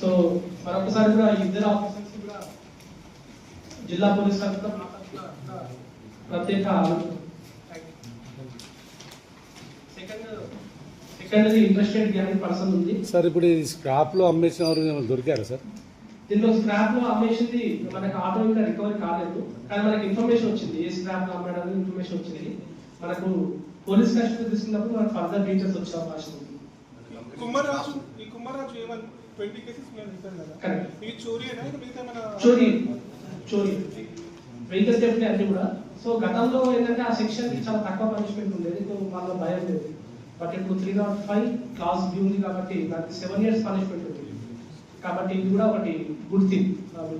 So మరొకసారి కూడా ఇద్దరు ఆఫీసర్స్ కూడా జిల్లా పోలీస్ ప్రత్యేక second second interested guarantee person ఉంది. సార్ ఇప్పుడు ఈ స్క్రాప్లో అమ్మేసిన వారు దొరికారా సార్? దీనిలో స్క్రాప్లో అమ్మేసింది మనకు ఆటో ఇంకా రికవరీ కాలేదు. కానీ మనకి ఇన్ఫర్మేషన్ వచ్చింది. ఏ స్క్రాప్లో అమ్మడానికి ఇన్ఫర్మేషన్ వచ్చింది. మనకు పోలీస్ కస్టడీ తీసుకున్నప్పుడు మనకు ఫర్దర్ డీటెయిల్స్ వచ్చే అవకాశం ఉంది. కుమ్మరాజు ఈ కుమ్మరాజు ఏమన్? ట్వంటీ కేసెస్ మేము ఇస్తాం కదా. ఇవి చోరీ మిగతా మన చోరీ. చోరీ. వెహికల్ సేఫ్టీ అన్ని కూడా. సో గతంలో ఏంటంటే ఆ సెక్షన్కి చాలా తక్కువ పనిష్మెంట్ ఉండేది. సో వాళ్ళ భయం లేదు. బట్ ఇప్పుడు three not five clause B ఉంది కాబట్టి దానికి సెవెన్ ఇయర్స్ పనిష్మెంట్ ఉంది కాబట్టి ఇది కూడా ఒకటి good thing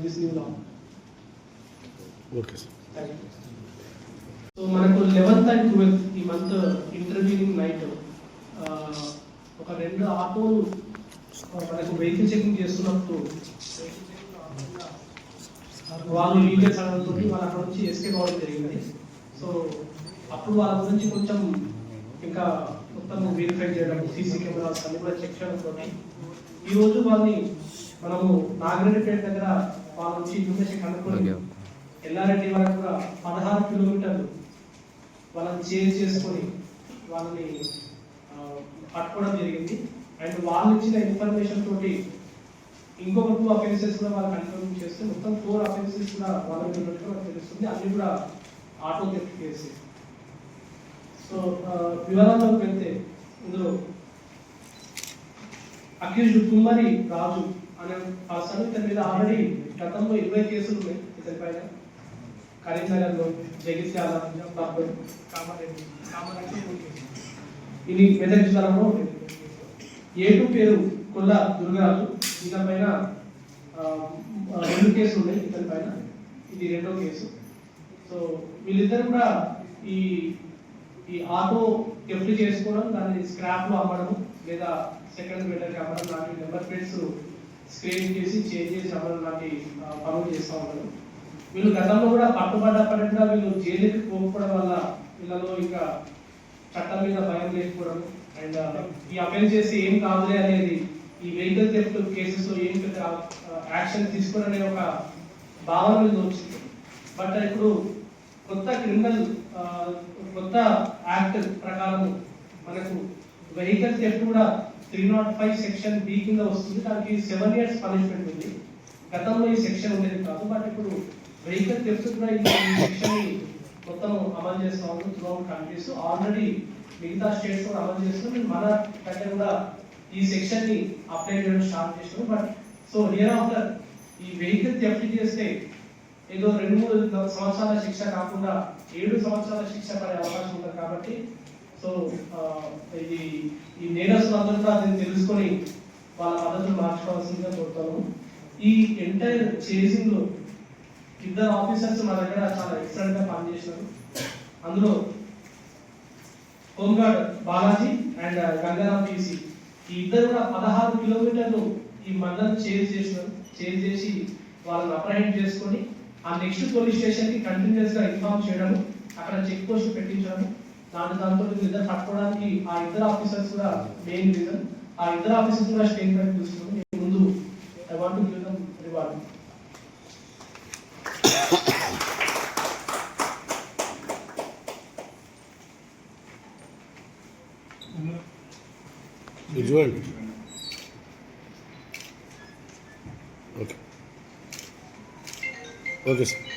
this new law okay sir so మనకు లెవెన్త్ అండ్ ట్వెల్త్ ఈ మంత్ ఇంటర్వ్యూనింగ్ నైట్ ఒక రెండు ఆటోలు మనకు వెహికల్ చెకింగ్ చేస్తున్నప్పుడు వాళ్ళు డీటెయిల్స్ అడగడంతో వాళ్ళు అక్కడ నుంచి ఎస్కేప్ అవ్వడం జరిగింది. సో అప్పుడు వాళ్ళ గురించి కొంచెం ఇంకా మొత్తం వెరిఫై చేయడం సీసీ కెమెరాస్ అన్ని కూడా చెక్ చేయడం ఈ రోజు వాళ్ళని మనము నాగిరెడ్డిపేట దగ్గర వాళ్ళ నుంచి ఇన్ఫర్మేషన్ కనుక్కొని ఎల్లారెడ్డి వరకు కూడా పదహారు కిలోమీటర్లు వాళ్ళని చేంజ్ చేసుకొని వాళ్ళని పట్టుకోవడం జరిగింది. అండ్ వాళ్ళు ఇచ్చిన ఇన్ఫర్మేషన్ తోటి ఇంకొక టూ అఫెన్సెస్ కూడా వాళ్ళు కన్ఫర్మ్ చేస్తే మొత్తం ఫోర్ అఫెన్సెస్ కూడా వాళ్ళ మీద మనకు తెలుస్తుంది. అన్ని కూడా ఆటో థెఫ్ట్ కేసు సో వివరాల్లోకి వెళ్తే ఇందులో అక్యూజ్డ్ కుమ్మరి రాజు అనే పర్సన్ ఇతని మీద ఆల్రెడీ గతంలో ఇరవై కేసులు ఉన్నాయి. ఇతని పైన కరీంనగర్లో జగిత్యాల బాపూర్ కామారెడ్డి కామారెడ్డి మూడు కేసులు. ఇది మెదక్ జిల్లాలో ఉంది ఏటు పేరు కొల్ల దుర్గరాజు. ఇతని పైన రెండు కేసులు ఉన్నాయి ఇతని పైన. ఇది రెండో కేసు. సో వీళ్ళిద్దరు కూడా ఈ ఈ ఆటో గిఫ్ట్ చేసుకోవడం దాన్ని స్క్రాప్లో అమ్మడం లేదా సెకండ్ మెటర్కి అమ్మడం లాంటి నెంబర్ ప్లేట్స్ స్క్రీన్ చేసి చేంజ్ చేసి అమ్మడం లాంటి పనులు చేస్తూ ఉంటారు వీళ్ళు గతంలో కూడా పట్టుబడ్డప్పటికి వీళ్ళు జైలుకి పోకపోవడం వల్ల వీళ్ళలో ఇంకా చట్టం మీద భయం లేకపోవడం అండ్ ఈ అఫెన్స్ చేసి ఏం కాదులే అనేది ఈ వెహికల్ థెఫ్ట్ కేసెస్ ఏం పెద్ద యాక్షన్ తీసుకోరనే ఒక భావన మీద వచ్చింది. బట్ ఇప్పుడు కొత్త క్రిమినల్ కొత్త యాక్ట్ ప్రకారం మనకు వెహికల్ థెఫ్ట్ కూడా three not five section B కింద వస్తుంది. దానికి సెవెన్ ఇయర్స్ పనిష్మెంట్ ఉంది. గతంలో ఈ సెక్షన్ ఉండేది కాదు. బట్ ఇప్పుడు వెహికల్ థెఫ్ట్ కూడా ఈ సెక్షన్ మొత్తం అమలు చేస్తా ఉన్నాం త్రూ అవుట్ కంట్రీస్ ఆల్రెడీ మిగతా స్టేట్స్ కూడా అమలు చేస్తున్నాం మన దగ్గర కూడా ఈ సెక్షన్ని అప్లై చేయడం స్టార్ట్ చేసినాం బట్ సో హియర్ ఆఫ్టర్ ఈ వెహికల్ థెఫ్ట్ చేస్తే ఏదో రెండు మూడు సంవత్సరాల శిక్ష కాకుండా ఏడు సంవత్సరాల శిక్ష పడే అవకాశం ఉంటుంది కాబట్టి సో ఇది ఈ నేరస్తులందరూ కూడా దీన్ని తెలుసుకొని వాళ్ళ పద్ధతులు మార్చుకోవాల్సిందిగా కోరుతాను ఈ ఎంటైర్ చేసింగ్లో ఇద్దరు ఆఫీసర్స్ మా దగ్గర చాలా ఎక్సలెంట్గా పనిచేసినారు అందులో home guard Balaji and uh, Gangaram PC. ఈ ఇద్దరు కూడా పదహారు కిలోమీటర్లు ఈ మండలం చేంజ్ చేసినారు. చేంజ్ చేసి వాళ్ళని అప్రహెండ్ చేసుకొని ఆ నెక్స్ట్ పోలీస్ స్టేషన్కి కంటిన్యూస్గా ఇన్ఫార్మ్ చేయడం అక్కడ చెక్ పోస్ట్ పెట్టించడం దాని దాంతో ఇద్దరు పట్టుకోవడానికి ఆ ఇద్దరు ఆఫీసర్స్ కూడా మెయిన్ రీజన్. ఆ ఇద్దరు ఆఫీసర్స్ కూడా స్టేట్మెంట్ తీసుకుని ఇది చూడండి ఓకే ఓకే సార్